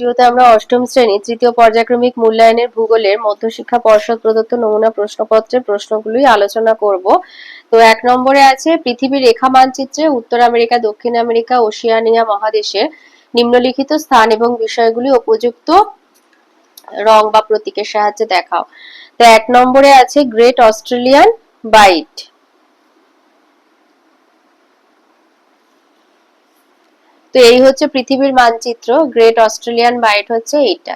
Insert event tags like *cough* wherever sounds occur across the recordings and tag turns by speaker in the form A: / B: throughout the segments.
A: ভিডিওতে আমরা অষ্টম শ্রেণি, তৃতীয় পর্যায়ক্রমিক মূল্যায়নের ভূগোলের মধ্যশিক্ষা পর্ষদ প্রদত্ত নমুনা প্রশ্নপত্রের প্রশ্নগুলোই আলোচনা করব। তো এক নম্বরে আছে, পৃথিবীর রেখা মানচিত্রে উত্তর আমেরিকা, দক্ষিণ আমেরিকা, ওশিয়ানিয়া মহাদেশের নিম্নলিখিত স্থান এবং বিষয়গুলি উপযুক্ত রং বা প্রতীকের সাহায্যে দেখাও। তো এক নম্বরে আছে, গ্রেট অস্ট্রেলিয়ান বাইট। তো এই হচ্ছে পৃথিবীর মানচিত্র গ্রেট অস্ট্রেলিয়ান বাইট হচ্ছে এইটা।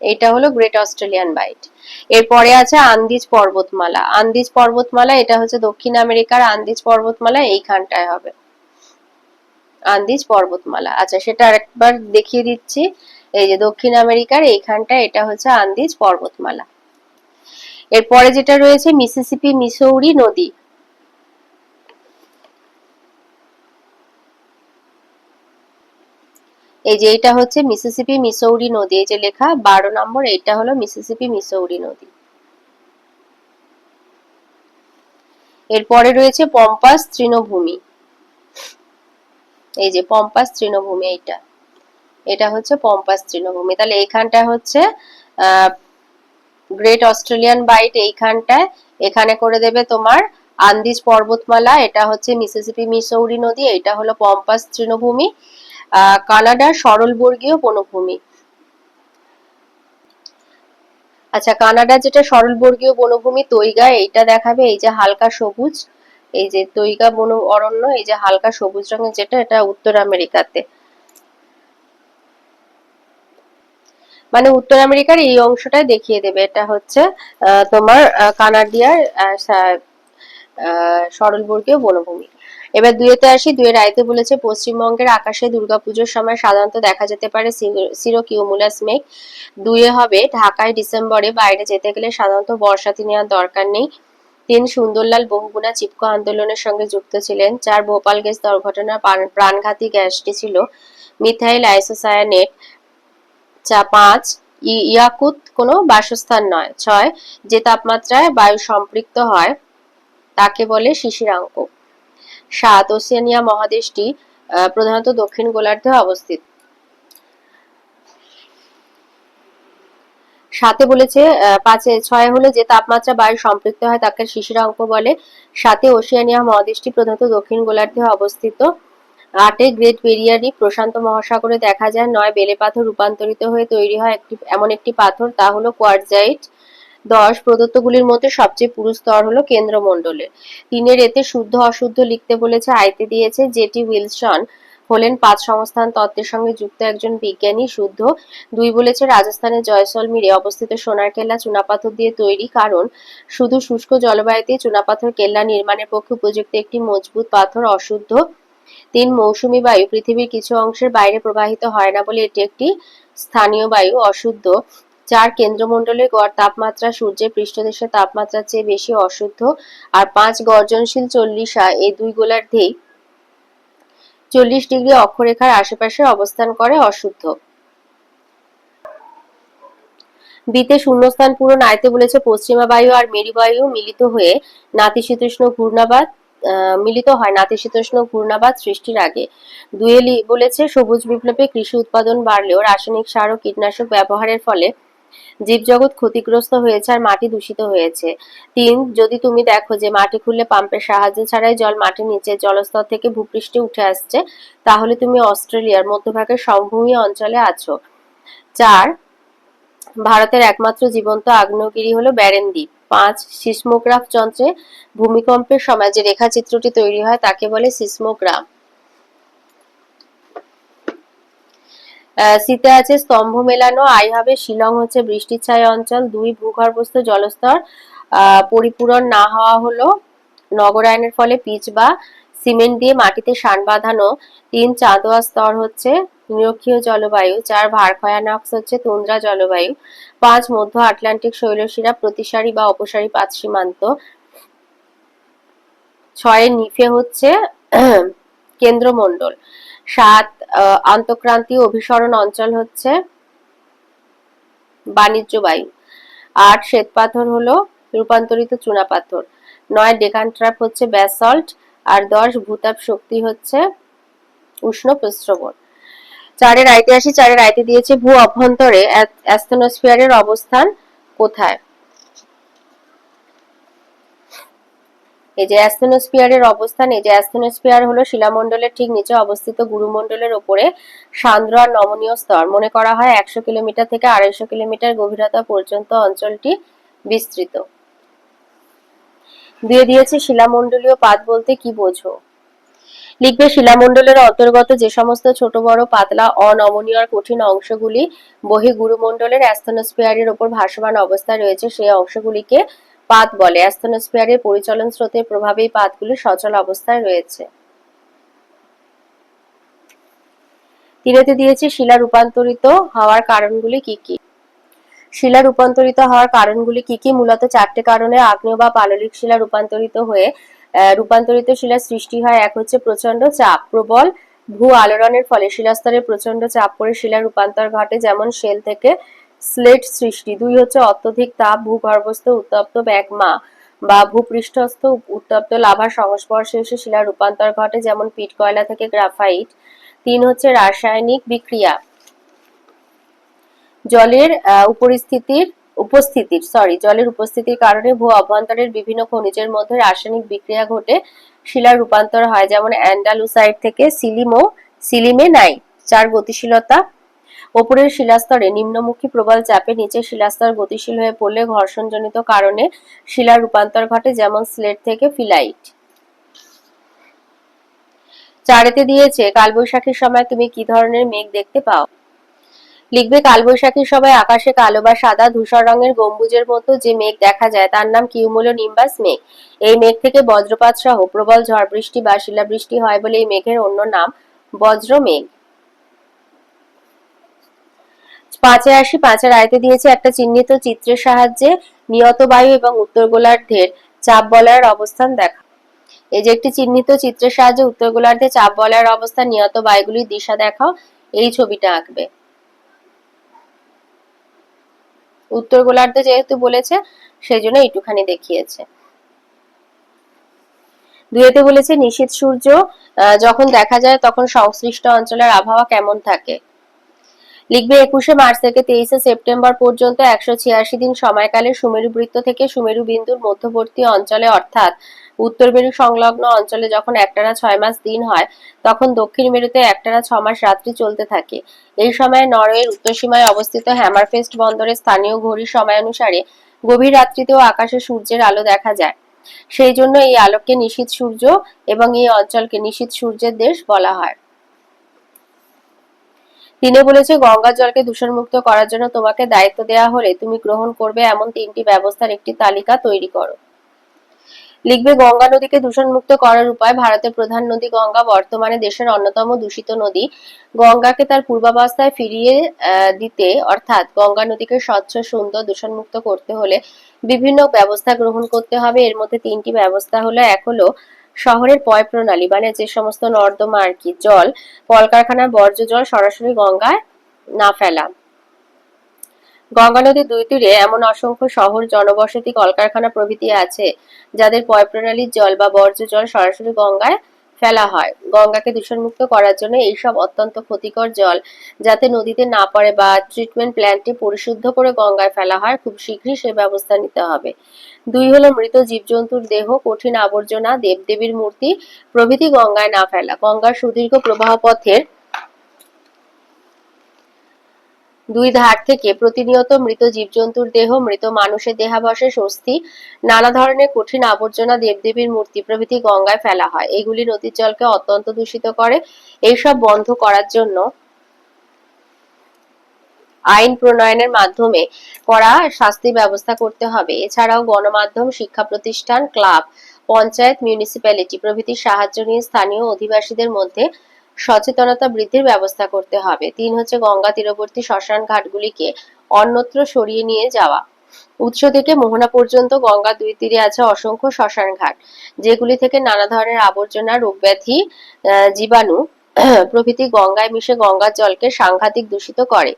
A: এটা হলো গ্রেট অস্ট্রেলিয়ান বাইট এরপরে আছে আন্দিজ পর্বতমালা। আন্দিজ পর্বতমালা, এটা হচ্ছে দক্ষিণ আমেরিকার আন্দিজ পর্বতমালা, এইখানটায় হবে। আন্দিজ পর্বতমালা। আচ্ছা সেটা আরেকবার দেখিয়ে দিচ্ছি। এই যে দক্ষিণ আমেরিকার এইখানটা এটা হচ্ছে আন্দিজ পর্বতমালা। এরপরে যেটা রয়েছে মিসিসিপি মিসৌরি নদী। এই যে এটা হচ্ছে মিসিসিপি মিসৌরি নদী, এই যে লেখা বারো নম্বর এইটা হলো মিসিসিপি মিসৌরি নদী। এরপরে রয়েছে পম্পাস তৃণভূমি। এই যে পম্পাস তৃণভূমি, এইটা। এটা হচ্ছে পম্পাস তৃণভূমি। তাহলে এইখানটা হচ্ছে গ্রেট অস্ট্রেলিয়ান বাইট এইখানটায়। এখানে করে দেবে তোমার আন্দিজ পর্বতমালা, এটা হচ্ছে মিসিসিপি মিসৌরি নদী এটা হলো পম্পাস তৃণভূমি। কানাডার সরলবর্গীয় বনভূমি। আচ্ছা কানাডার যেটা সরলবর্গীয় বনভূমি, তৈগা, এইটা দেখাবে, এই যে হালকা সবুজ, এই যে তৈগা বন অরণ্য, এই যে হালকা সবুজ রঙের যেটা, এটা উত্তর আমেরিকাতে। মানে উত্তর আমেরিকার এই অংশটাই দেখিয়ে দেবে, এটা হচ্ছে তোমার কানাডিয়ার সরলবর্গীয় বনভূমি। এবার দুয়েতে আসি দুয়ের রায়তে বলেছে, পশ্চিমবঙ্গের আকাশে দুর্গাপুজোর সময় সাধারণত দেখা যেতে পারে সিরো কিউমুলাস মেঘ। দুয়ে হবে ঢাকায় ডিসেম্বরে বাইরে যেতে গেলে সাধারণত বর্ষাতি নেওয়ার দরকার নেই। তিন, সুন্দরলাল বহুগুণা চিপকো আন্দোলনের সঙ্গে যুক্ত ছিলেন। চার, ভোপাল গ্যাস দুর্ঘটনার প্রাণঘাতী গ্যাসটি ছিল। মিথাইল আইসোসায়ানেট, চা, পাঁচ ইয়াকুত কোনো বাসস্থান নয়। ছয়, যে তাপমাত্রায় বায়ু সম্পৃক্ত হয়, তাকে বলে শিশিরাঙ্ক সাত ওসিয়ানিয়া মহাদেশটি প্রধানত দক্ষিণ গোলার্ধে অবস্থিত। সাথে বলেছে পাঁচে, ছয় হলো যে তাপমাত্রা বায়ু সম্পৃক্ত হয় তাকে শিশিরা অঙ্ক বলে। সাথে ওশিয়ানিয়া মহাদেশটি প্রধানত দক্ষিণ গোলার্ধে অবস্থিত। আটে গ্রেট বেরিয়ারি প্রশান্ত মহাসাগরে দেখা যায়, নয় বেলে পাথর রূপান্তরিত হয়ে তৈরি হয় একটি, এমন একটি পাথর, তা হলো কোয়ার্জাইট দশ প্রদত্তগুলির মধ্যে সবচেয়ে পুরু স্তর হলো কেন্দ্রমণ্ডলে। তিনের এতে শুদ্ধ অশুদ্ধ লিখতে বলেছে আইতে দিয়েছে জেটি উইলসন। হলেন পাঁচ সংস্থান তত্ত্বের সঙ্গে যুক্ত একজন বিজ্ঞানী, শুদ্ধ। দুই বলেছে, রাজস্থানের জয়সলমীরে অবস্থিত সোনার কেল্লা চুনাপাথর দিয়ে তৈরি, কারণ শুধু শুষ্ক জলবায়ুতে চুনাপাথর কেল্লা নির্মাণের পক্ষে উপযুক্ত একটি মজবুত পাথর অশুদ্ধ। তিন, মৌসুমী বায়ু, পৃথিবীর কিছু অংশের বাইরে প্রবাহিত হয় না বলে এটি একটি স্থানীয় বায়ু, অশুদ্ধ। চার কেন্দ্রমণ্ডলের গড় তাপমাত্রা সূর্যের পৃষ্ঠদেশের তাপমাত্রার চেয়ে বেশি অশুদ্ধ আর পাঁচ গর্জনশীল চল্লিশা এই দুই গোলার্ধেই চল্লিশ ডিগ্রি অক্ষরেখার আশেপাশে অবস্থান করে অশুদ্ধ। বিতে শূন্যস্থান পূরণ আয়তে বলেছে পশ্চিমা বায়ু আর মেরু বায়ু মিলিত হয়ে নাতিশীতোষ্ণ ঘূর্ণাবাদ মিলিত হয় নাতিশীতোষ্ণ ঘূর্ণাবাদ সৃষ্টির আগে। দুয়েলি বলেছে সবুজ বিপ্লবে কৃষি উৎপাদন বাড়লেও রাসায়নিক সার ও কীটনাশক ব্যবহারের ফলে জীবজগৎ ক্ষতিগ্রস্ত হয়েছে আর মাটি দূষিত হয়েছে। তিন, যদি তুমি দেখো যে মাটি খুললে পাম্পের সাহায্য ছাড়াই জল মাটির নিচে জলস্তর থেকে ভূপৃষ্ঠে উঠে আসছে, তাহলে তুমি অস্ট্রেলিয়ার মধ্যভাগের সমভূমি অঞ্চলে আছো। চার, ভারতের একমাত্র জীবন্ত আগ্নেয়গিরি হলো ব্যারেন দ্বীপ পাঁচ, সিসমোগ্রাফ যন্ত্রে ভূমিকম্পের সময় যে রেখাচিত্রটি তৈরি হয় তাকে বলে সিসমোগ্রাম। শীতে আছে স্তম্ভ মেলানো আই হবে শিলং হচ্ছে বৃষ্টির ছায় অঞ্চল, দুই ভূগর্ভস্থ জলস্তর। পরিপূরণ না হওয়া হলো, নগরায়নের ফলে পিচ বা সিমেন্ট দিয়ে মাটিতে সান বাঁধানো। তিন চাঁদোয়া স্তর হচ্ছে নিরক্ষীয় জলবায়ু, চার ভারখয়ানাক্স হচ্ছে তুন্দ্রা জলবায়ু, পাঁচ মধ্য আটলান্টিক শৈলশিরা, প্রতিসারী বা অপসারী পাঁচ সীমান্ত। ছয় নিফে হচ্ছে *clears throat* কেন্দ্রমণ্ডল। সাত আন্তঃক্রান্তীয় অভিসরণ অঞ্চল হচ্ছে বাণিজ্য বায়ু। আট, শ্বেতপাথর হলো রূপান্তরিত চুনাপাথর। নয়, ডেকান ট্র্যাপ হচ্ছে ব্যাসল্ট। আর দশ, ভূতাপ শক্তি হচ্ছে উষ্ণ প্রস্রবণ। চারের আইতে আসি, চারের আইতে দিয়েছে ভূ অভ্যন্তরে। অ্যাস্থনোস্ফিয়ারের অবস্থান কোথায়? এই যে অ্যাস্থনোস্ফিয়ারের অবস্থান, এই যে অ্যাস্থনোস্ফিয়ার হলো শিলামণ্ডলের ঠিক নিচে অবস্থিত গুরুমণ্ডলের ওপরে সান্দ্র আর নমনীয় স্তর। মনে করা হয় একশো কিলোমিটার থেকে আড়াইশো কিলোমিটার গভীরতা পর্যন্ত অঞ্চলটি বিস্তৃত। দিয়ে দিয়েছে শিলামণ্ডলীয় পাত বলতে কি বোঝো? লিখবে, শিলামণ্ডলের অন্তর্গত যে সমস্ত ছোট, বড়, পাতলা, অনমনীয় কঠিন অংশগুলি বহি গুরুমণ্ডলের অ্যাস্থনোস্ফিয়ারের উপর ভাসমান অবস্থায় রয়েছে, সেই অংশগুলিকে পাত বলে। অ্যাস্থনোস্ফিয়ারের পরিচলন স্রোতের প্রভাবে এই পাতগুলি সচল অবস্থায় রয়েছে। তিরেতে দিয়েছে শিলা রূপান্তরিত হওয়ার কারণগুলি কি কি? শিলা রূপান্তরিত হওয়ার কারণগুলি কি কি? মূলত চারটে কারণে আগ্নেয় বা পাললিক শিলা রূপান্তরিত হয়ে রূপান্তরিত শিলার সৃষ্টি হয়। এক হচ্ছে প্রচণ্ড চাপ, প্রবল ভূ আলোড়নের ফলে শিলাস্তরে প্রচণ্ড চাপ পড়ে শিলা রূপান্তর ঘটে, যেমন শেল থেকে স্লেট সৃষ্টি। দুই হচ্ছে অত্যধিক তাপ, ভূগর্ভস্থ, উত্তপ্ত ম্যাগমা বা ভূপৃষ্ঠস্থ, উত্তপ্ত লাভার সংস্পর্শে এসে শিলা রূপান্তর ঘটে, যেমন পিট কয়লা থেকে গ্রাফাইট। তিন হচ্ছে রাসায়নিক বিক্রিয়া। জলের উপস্থিতির উপস্থিতির সরি জলের উপস্থিতির কারণে ভূ অভ্যন্তরের বিভিন্ন খনিজের মধ্যে রাসায়নিক বিক্রিয়া ঘটে, শিলার রূপান্তর হয়, যেমন অ্যান্ডালুসাইড থেকে সিলিমো, সিলিমে নাই চার গতিশীলতা ওপরের শিলাস্তরে নিম্নমুখী প্রবল চাপে নিচে শিলাস্তর গতিশীল হয়ে পড়লে ঘর্ষণজনিত কারণে শিলার রূপান্তর ঘটে, যেমন স্লেট থেকে ফিলাইট। চারেতে দিয়েছে, কালবৈশাখীর সময় তুমি কি ধরনের মেঘ দেখতে পাও? লিখবে, কালবৈশাখীর সময় আকাশে কালো বা সাদা ধূসর রঙের গম্বুজের মতো যে মেঘ দেখা যায়, তার নাম কিউমুলো নিম্বাস মেঘ। এই মেঘ থেকে বজ্রপাত সহ প্রবল ঝড় বৃষ্টি বা শিলাবৃষ্টি হয় বলে এই মেঘের অন্য নাম বজ্র মেঘ পাঁচে আসি পাঁচের আয়তে দিয়েছে একটা চিহ্নিত চিত্রের সাহায্যে নিয়ত বায়ু এবং উত্তর গোলার্ধের চাপ বলয়ের অবস্থান দেখা। এই যে একটি চিহ্নিত চিত্রের সাহায্যে উত্তর গোলার্ধে চাপ বলয়ের অবস্থান, নিয়ত বায়ুগুলির দিশা দেখাও এই ছবিটা আঁকবে। উত্তর গোলার্ধে যেহেতু বলেছে সেই জন্য এইটুখানি দেখিয়েছে। দুয়েতে বলেছে, নিশীত সূর্য যখন দেখা যায় তখন সংশ্লিষ্ট অঞ্চলের আবহাওয়া কেমন থাকে? লিখবে একুশে মার্চ থেকে তেইশে সেপ্টেম্বর পর্যন্ত একশো ছিয়াশি দিন সময়কালে সুমেরু বৃত্ত থেকে সুমেরু বিন্দুর মধ্যবর্তী অঞ্চলে, অর্থাৎ উত্তর মেরু সংলগ্ন অঞ্চলে যখন একটানা ছয় মাস দিন হয়, তখন দক্ষিণ মেরুতে একটানা ছ মাস রাত্রি চলতে থাকে। এই সময় নরওয়ের উত্তর সীমায় অবস্থিত হ্যামারফেস্ট বন্দরে স্থানীয় ঘড়ির সময় অনুসারে গভীর রাত্রিতেও আকাশে সূর্যের আলো দেখা যায়। সেই জন্য এই আলোককে নিশীত সূর্য এবং এই অঞ্চলকে নিশীত সূর্যের দেশ বলা হয়। তিনি বলেছে গঙ্গা জলকে দূষণমুক্ত করার জন্য তোমাকে দায়িত্ব দেওয়া হলে তুমি গ্রহণ করবে এমন তিনটি ব্যবস্থার একটি তালিকা তৈরি করো। লিখবে, গঙ্গা নদীকে দূষণমুক্ত করার উপায় ভারতের প্রধান নদী গঙ্গা, বর্তমানে দেশের অন্যতম দূষিত নদী। গঙ্গাকে তার পূর্বাবস্থায় ফিরিয়ে দিতে, অর্থাৎ গঙ্গা নদীকে স্বচ্ছ, সুন্দর, দূষণমুক্ত করতে হলে বিভিন্ন ব্যবস্থা গ্রহণ করতে হবে। এর মধ্যে তিনটি ব্যবস্থা হলো, এক হলো শহরের পয় প্রণালী মানে যে সমস্ত নর্দমা আর কি, জল কলকারখানার বর্জ্য জল সরাসরি গঙ্গায় না ফেলা। গঙ্গা নদীর দুই তীরে এমন অসংখ্য শহর, জনবসতি, কলকারখানা প্রভৃতি আছে, যাদের পয় প্রণালীর জল বা বর্জ্য জল সরাসরি গঙ্গায় ফেলা হয়। গঙ্গাকে দূষণমুক্ত করার জন্য এইসব অত্যন্ত ক্ষতিকর জল যাতে নদীতে না পড়ে বা ট্রিটমেন্ট প্ল্যান্টটি পরিশুদ্ধ করে গঙ্গায় ফেলা হয়, খুব শীঘ্রই সে ব্যবস্থা নিতে হবে। দুই হলো মৃত জীবজন্তুর দেহ, কঠিন আবর্জনা, দেবদেবীর মূর্তি প্রভৃতি গঙ্গায় না ফেলা। গঙ্গার সুদীর্ঘ প্রবাহ পথের দুই ধার থেকে প্রতিনিয়ত মৃত জীবজন্তুর দেহ, মৃত মানুষের দেহাবশেষ অস্থি নানা ধরনের কঠিন আবর্জনা দেবদেবীর মূর্তি প্রভৃতি গঙ্গায় ফেলা হয়। এগুলি নদীর জলকে অত্যন্ত দূষিত করে। এইসব বন্ধ করার জন্য আইন প্রণয়নের মাধ্যমে করা শাস্তি ব্যবস্থা করতে হবে। এছাড়াও গণমাধ্যম, শিক্ষা প্রতিষ্ঠান, ক্লাব, পঞ্চায়েত, মিউনিসিপ্যালিটি প্রভৃতির সাহায্য নিয়ে স্থানীয় অধিবাসীদের মধ্যে সচেতনতা বৃদ্ধির ব্যবস্থা করতে হবে। তিন হচ্ছে গঙ্গা তীরবর্তী শ্মশান ঘাটগুলিকে অন্যত্র সরিয়ে নিয়ে যাওয়া। উৎস থেকে মোহনা পর্যন্ত গঙ্গা দুই তীরে আছে অসংখ্য শ্মশান ঘাট, যেগুলি থেকে নানা ধরনের আবর্জনা, রোগব্যাধি জীবাণু, *clears throat* প্রভৃতি গঙ্গায় মিশে গঙ্গার জলকে সাংঘাতিক দূষিত করে।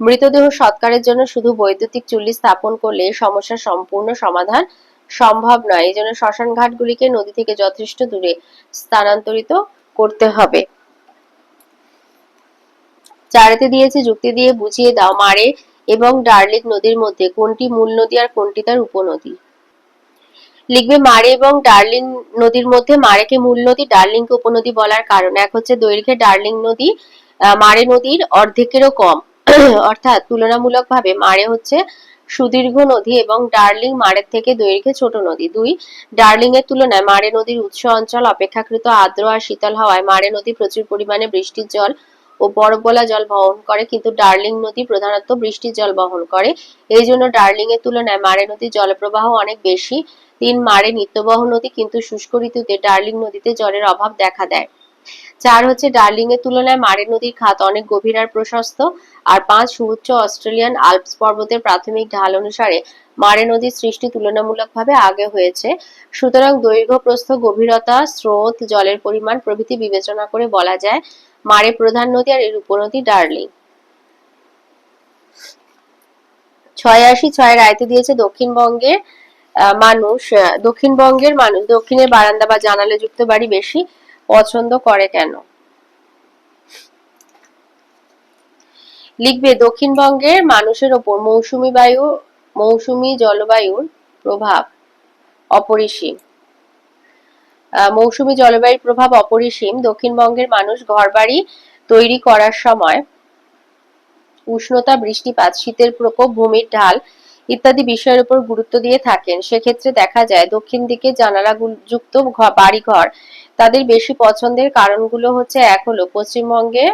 A: মৃতদেহ সৎকারের জন্য শুধু বৈদ্যুতিক চুল্লি স্থাপন করলে সমস্যার সম্পূর্ণ সমাধান সম্ভব নয়। এই জন্য শ্মশান ঘাটগুলিকে নদী থেকে যথেষ্ট দূরে স্থানান্তরিত করতে হবে। চারেতে দিয়েছে, যুক্তি দিয়ে বুঝিয়ে দাও মারে এবং ডার্লিক নদীর মধ্যে, কোনটি মূল নদী আর কোনটি তার উপনদী? লিখবে মারে এবং ডার্লিং নদীর মধ্যে, মারেকে মূল নদী, ডার্লিংকে উপনদী বলার কারণ। এক হচ্ছে দৈর্ঘ্যে ডার্লিং নদী মারে নদীর অর্ধেকেরও কম। *clears throat* অর্থাৎ তুলনামূলকভাবে মারে হচ্ছে সুদীর্ঘ নদী এবং ডার্লিং মারের থেকে দৈর্ঘ্যে ছোট নদী। দুই ডার্লিং এর তুলনায় মারে নদীর উৎস অঞ্চল অপেক্ষাকৃত আর্দ্র আর শীতল হওয়ায় মারে নদী প্রচুর পরিমাণে বৃষ্টির জল ও বরফগলা জল বহন করে, কিন্তু ডার্লিং নদী প্রধানত বৃষ্টির জল বহন করে। এই জন্য ডার্লিং এর তুলনায় মারে নদীর জলপ্রবাহ অনেক বেশি। তিন মারে নিত্যবহ নদী, কিন্তু শুষ্ক ঋতুতে ডার্লিং নদীতে জলের অভাব দেখা দেয়। চার হচ্ছে ডার্লিং এর তুলনায় মারে নদীর খাত অনেক গভীর আর প্রশস্ত। আর পাঁচ, সুউচ্চ অস্ট্রেলিয়ান আলপস পর্বতের প্রাথমিক ঢাল অনুসারে মারে নদীর সৃষ্টি তুলনামূলকভাবে আগে হয়েছে। সুতরাং দৈর্ঘ্য প্রস্থ গভীরতা, স্রোত, জলের পরিমাণ প্রভৃতি বিবেচনা করে বলা যায়। মারে প্রধান নদী আর এর উপনদী ডার্লিং। ছয়াশি ছয় রায়তে দিয়েছে দক্ষিণবঙ্গের মানুষ দক্ষিণবঙ্গের মানুষ, দক্ষিণের বারান্দা বা জানালে যুক্ত বাড়ি বেশি পছন্দ করে কেন? লিখবে, দক্ষিণবঙ্গের মানুষের ওপর মৌসুমি বায়ু, মৌসুমি জলবায়ুর প্রভাব, অপরিসীম। মৌসুমি জলবায়ুর প্রভাব অপরিসীম। দক্ষিণবঙ্গের মানুষ ঘরবাড়ি তৈরি করার সময় উষ্ণতা, বৃষ্টিপাত, শীতের প্রকোপ, ভূমির ঢাল ইত্যাদি বিষয়ের উপর গুরুত্ব দিয়ে থাকেন। সেক্ষেত্রে দেখা যায়, দক্ষিণ দিকে জানালা যুক্ত বাড়িঘর তাদের বেশি পছন্দের কারণগুলো হচ্ছে, এক হলো পশ্চিমবঙ্গে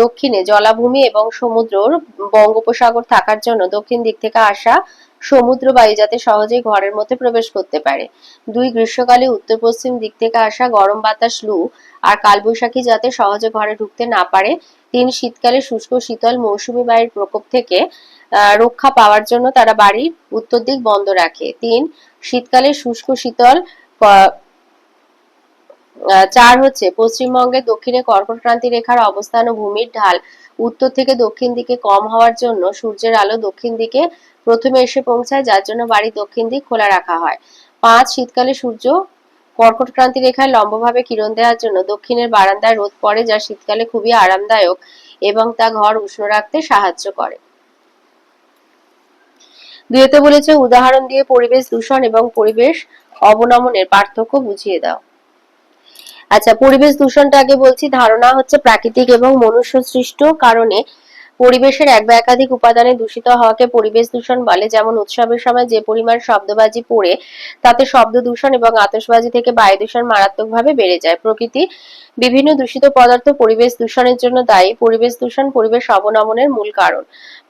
A: দক্ষিণে জলাভূমি এবং সমুদ্রর বঙ্গোপসাগর থাকার জন্য দক্ষিণ দিক থেকে আসা সমুদ্র বায়ু যাতে সহজেই ঘরের মধ্যে প্রবেশ করতে পারে। দুই গ্রীষ্মকালে উত্তর পশ্চিম দিক থেকে আসা গরম বাতাস লু আর কালবৈশাখী যাতে সহজে ঘরে ঢুকতে না পারে, তিন শীতকালে শুষ্ক শীতল মৌসুমী বায়ুর প্রকোপ থেকে রক্ষা পাওয়ার জন্য তারা বাড়ির উত্তর দিক বন্ধ রাখে। তিন, শীতকালে শুষ্ক শীতল চার হচ্ছে, পশ্চিমবঙ্গের দক্ষিণে কর্কটক্রান্তি রেখার অবস্থান ও ভূমির ঢাল। উত্তর থেকে দক্ষিণ দিকে কম হওয়ার জন্য সূর্যের আলো দক্ষিণ দিকে প্রথমে এসে পৌঁছায়, যার জন্য বাড়ি দক্ষিণ দিক খোলা রাখা হয়। পাঁচ, শীতকালে সূর্য কর্কটক্রান্তি রেখায় লম্বভাবে কিরণ দেওয়ার জন্য দক্ষিণের বারান্দায় রোদ পড়ে, যা শীতকালে খুবই আরামদায়ক এবং তা ঘর উষ্ণ রাখতে সাহায্য করে। দুয়েতে বলেছে, উদাহরণ দিয়ে পরিবেশ দূষণ এবং পরিবেশ অবনমনের পার্থক্য বুঝিয়ে দাও। আচ্ছা পরিবেশ দূষণটা আগে বলছি। ধারণা হচ্ছে প্রাকৃতিক এবং মনুষ্য সৃষ্ট কারণে পরিবেশের এক বা একাধিক উপাদানে দূষিত হওয়াকে পরিবেশ দূষণ বলে। যেমন উৎসবের সময় যে পরিমাণ শব্দবাজি পড়ে, তাতে শব্দ দূষণ এবং আতসবাজি থেকে বায়ু দূষণ মারাত্মকভাবে বেড়ে যায়। প্রকৃতি বিভিন্ন দূষিত পদার্থ পরিবেশ দূষণের জন্য দায়ী। পরিবেশ দূষণ পরিবেশ অবনমনের মূল কারণ।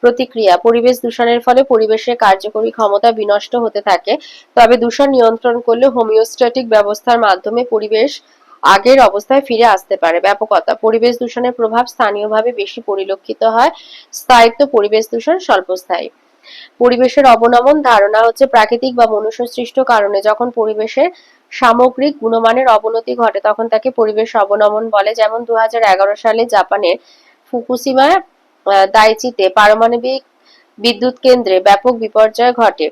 A: প্রতিক্রিয়া, পরিবেশ দূষণের ফলে পরিবেশের কার্যকরী ক্ষমতা বিনষ্ট হতে থাকে। তবে দূষণ নিয়ন্ত্রণ করলে হোমিওস্ট্যাটিক ব্যবস্থার মাধ্যমে পরিবেশ আগের অবস্থায় ফিরে আসতে পারে। ব্যাপকতা, পরিবেশ দূষণের প্রভাব স্থানীয়ভাবে বেশি পরিলক্ষিত হয়। স্থায়িত্ব, পরিবেশ দূষণ স্বল্পস্থায়ী। পরিবেশের অবনমন ধারণা হচ্ছে প্রাকৃতিক বা মনুষ্য সৃষ্ট কারণে যখন পরিবেশের সামগ্রিক গুণমানের অবনতি ঘটে, তখন তাকে পরিবেশ অবনমন বলে। যেমন দু হাজার এগারো সালে জাপানের ফুকুসিমা দাইচিতে পারমাণবিক বিদ্যুৎ কেন্দ্রে ব্যাপক বিপর্যয় ঘটে।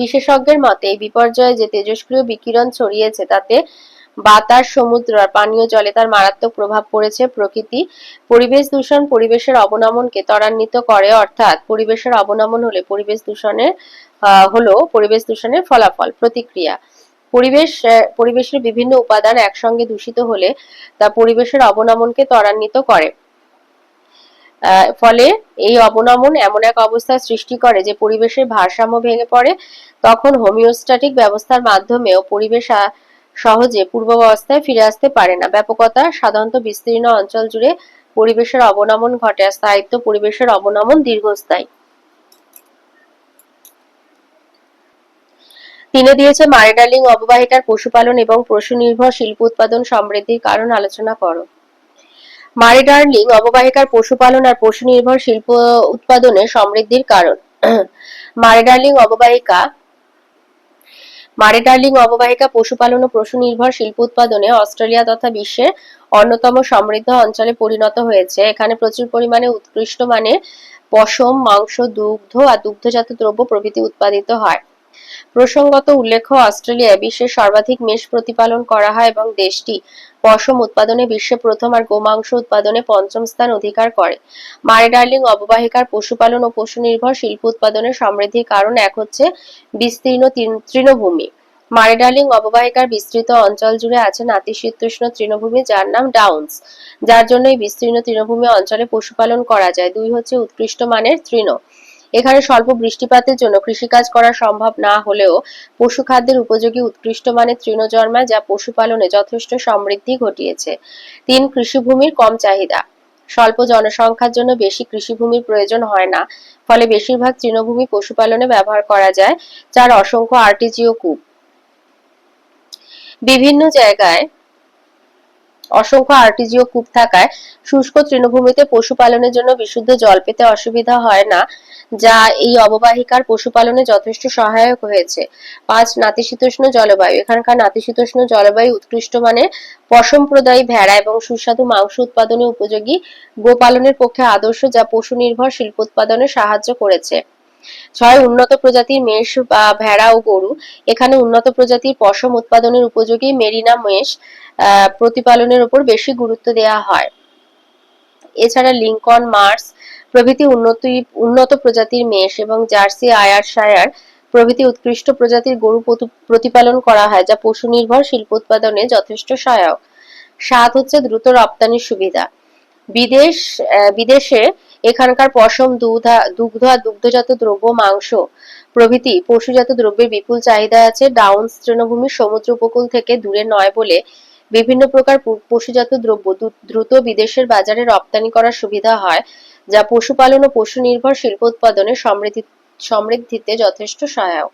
A: বিশেষজ্ঞের মতে, এই বিপর্যয়ে যে তেজস্ক্রিয় বিকিরণ ছড়িয়েছে, তাতে বাতাস, সমুদ্র আর পানীয় জলে তার মারাত্মক প্রভাব পড়েছে। প্রকৃতি পরিবেশ দূষণ পরিবেশের অবনমনকে ত্বরান্বিত করে, অর্থাৎ পরিবেশের অবনমন হলে পরিবেশ দূষণের হলো পরিবেশ দূষণের ফলাফল, প্রতিক্রিয়া। পরিবেশ পরিবেশের বিভিন্ন উপাদান একসঙ্গে দূষিত হলে তা পরিবেশের অবনমনকে ত্বরান্বিত করে। ফলে এই অবনমন এমন এক অবস্থার সৃষ্টি করে যে পরিবেশের ভারসাম্য ভেঙে পড়ে। তখন হোমিওস্ট্যাটিক ব্যবস্থার মাধ্যমেও পরিবেশ সহজে পূর্বাবস্থায় ফিরে আসতে পারে না। ব্যাপকতা সাধারণত বিস্তীর্ণ অঞ্চল জুড়ে পরিবেশের অবনমন ঘটে স্থায়িত্ব পরিবেশের অবনমন দীর্ঘস্থায়ী। তিনি দিয়েছে মারেডার্লিং অববাহিকার পশুপালন এবং পশু নির্ভর শিল্প উৎপাদন সমৃদ্ধির কারণ আলোচনা করো। মারেডার্লিং, অববাহিকার পশুপালন আর পশু নির্ভর শিল্প উৎপাদনে সমৃদ্ধির কারণ। মারেডার্লিং, অববাহিকা মারে ডার্লিং অববাহিকা, পশুপালন ও পশু নির্ভর শিল্প উৎপাদনে অস্ট্রেলিয়া তথা বিশ্বের অন্যতম সমৃদ্ধ অঞ্চলে পরিণত হয়েছে। এখানে প্রচুর পরিমাণে উৎকৃষ্ট মানের পশম, মাংস, দুগ্ধ আর দুগ্ধজাত দ্রব্য প্রভৃতি উৎপাদিত হয়। প্রসঙ্গত উল্লেখ্য, অস্ট্রেলিয়ায় বিশ্বের সর্বাধিক মেষ প্রতিপালন করা হয় এবং দেশটি পশম উৎপাদনে বিশ্বে প্রথম আর গোমাংস উৎপাদনে পঞ্চম স্থান অধিকার করে। মারে ডার্লিং অববাহিকার পশুপালন ও পশু নির্ভর শিল্প উৎপাদনের সমৃদ্ধির কারণ এক হচ্ছে বিস্তীর্ণ তৃণভূমি। মারে ডার্লিং অববাহিকার বিস্তৃত অঞ্চল জুড়ে আছে নাতিশীতোষ্ণ তৃণভূমি যার নাম ডাউন্স, যার জন্য এই বিস্তীর্ণ তৃণভূমি অঞ্চলে পশুপালন করা যায়। দুই হচ্ছে উৎকৃষ্ট মানের তৃণ। এখানে স্বল্প বৃষ্টিপাতের জন্য কৃষিকাজ করা সম্ভব না হলেও পশু খাদ্যের উপযোগী উৎকৃষ্ট মানের তৃণ যা পশুপালনে যথেষ্ট সমৃদ্ধি ঘটিয়েছে। তিন, কৃষিভূমির কম চাহিদা। স্বল্প জনসংখ্যার জন্য বেশি কৃষিভূমির প্রয়োজন হয় না, ফলে বেশিরভাগ তৃণভূমি পশুপালনে ব্যবহার করা যায়, যার অসংখ্য আর্টিজিও কূপ। বিভিন্ন জায়গায় অসংখ্য আর্টিজিও কূপ থাকায় শুষ্ক তৃণভূমিতে পশুপালনের জন্য বিশুদ্ধ জল পেতে অসুবিধা হয় না, যা এই অববাহিকার পশুপালনে যথেষ্ট সহায়ক হয়েছে। পাঁচ, নাতিশীতোষ্ণ জলবায়ু। এখানকার নাতিশীতোষ্ণ জলবায়ু উৎকৃষ্ট মানের পশমপ্রদায়ী ভেড়া এবং সুস্বাদু মাংস উৎপাদনে উপযোগী গোপালনের পক্ষে আদর্শ যা পশু নির্ভর শিল্প উৎপাদনে সাহায্য করেছে। ছয়, উন্নত প্রজাতির মেষ বা ভেড়া ও গরু। এখানে উন্নত প্রজাতির পশম উৎপাদনের উপযোগী মেরিনা মেষ প্রতিপালনের উপর বেশি গুরুত্ব দেওয়া হয়। এছাড়া লিঙ্কন, মার্স প্রভৃতি উন্নত উন্নত প্রজাতির মেষ এবং জার্সি, আয়ারশায়ার প্রভৃতি উৎকৃষ্ট প্রজাতির গরু প্রতিপালন করা হয়, যা পশু নির্ভর শিল্প উৎপাদনে যথেষ্ট সহায়ক। সাত হচ্ছে দ্রুত রপ্তানির সুবিধা। বিদেশ বিদেশে এখানকার পশম, দুধ, দুগ্ধ আর দুগ্ধজাত দ্রব্য, মাংস প্রভৃতি পশুজাত দ্রব্যের বিপুল চাহিদা আছে। ডাউন তৃণভূমি সমুদ্র উপকূল থেকে দূরে নয় বলে বিভিন্ন প্রকার পশুজাত দ্রব্য দ্রুত বিদেশের বাজারে রপ্তানি করার সুবিধা হয়, যা পশুপালন ও পশু নির্ভর শিল্প উৎপাদনে সমৃদ্ধি, সমৃদ্ধিতে যথেষ্ট সহায়ক।